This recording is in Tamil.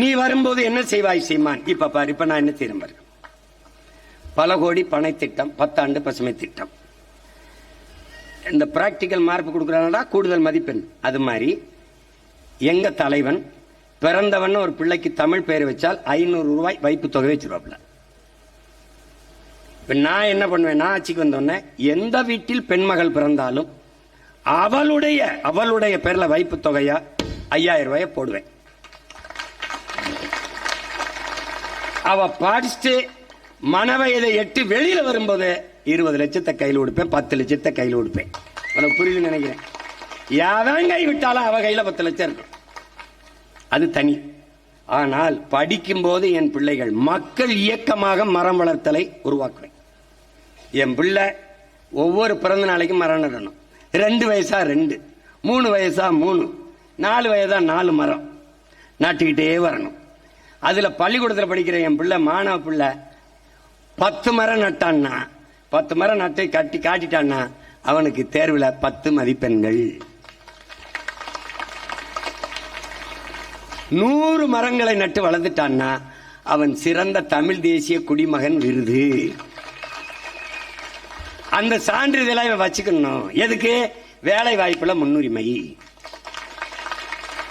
நீ வரும்போது என்ன செய்வாய் சீமான்? இப்ப பாரு இப்ப நான் என்ன செய்யறேன் பாரு. பல கோடி பனை திட்டம் பத்தாண்டு பசுமை திட்டம். இந்த பிராக்டிக்கல் மார்க் கொடுக்குறாங்கடா கூடுதல் மதிப்பெண். அது மாதிரி எங்க தலைவன் பிறந்தவன் ஒரு பிள்ளைக்கு தமிழ் பெயர் வச்சால் ஐநூறு ரூபாய் வைப்பு தொகை வச்சிருவாப்ல இப்ப நான் என்ன பண்ணுவேன்? நான் ஆட்சிக்கு வந்தோடனே எந்த வீட்டில் பெண்மகள் பிறந்தாலும் அவளுடைய அவளுடைய பேர்ல வைப்பு தொகையா ஐயாயிரம் ரூபாய போடுவேன். அவ படிச்சுட்டு மனவயதை எட்டு வெளியில வரும்போது இருபது லட்சத்தை கையில் கொடுப்பேன் பத்து லட்சத்தை கையில் கொடுப்பேன் உனக்கு புரியுதுன்னு நினைக்கிறேன். யாதான் கை விட்டாலும் அவ கையில பத்து லட்சம் இருக்கும். அது தனி. ஆனால் படிக்கும்போது என் பிள்ளைகள் மக்கள் இயக்கமாக மரம் வளர்த்தலை உருவாக்குவேன். என் பிள்ளை ஒவ்வொரு பிறந்த நாளைக்கும் மரம் நடணும். ரெண்டு வயசா ரெண்டு மூணு வயசா மூணு நாலு வயதா நாலு மரம். நாட்டிக்கிட்டே வரணும். அதுல பள்ளிக்கூடத்தில் படிக்கிற என் பிள்ளை மாணவ பிள்ளை பத்து மரம் நட்டான்னா பத்து மரம் நட்டை கட்டி காட்டிட்டான்னா அவனுக்கு தேர்வில் பத்து மதிப்பெண்கள். நூறு மரங்களை நட்டு வளர்ந்துட்டான்னா அவன் சிறந்த தமிழ் தேசிய குடிமகன் விருது. அந்த சான்றிதழை இவன் வச்சுக்கணும். எதுக்கு? வேலை வாய்ப்புல முன்னுரிமை.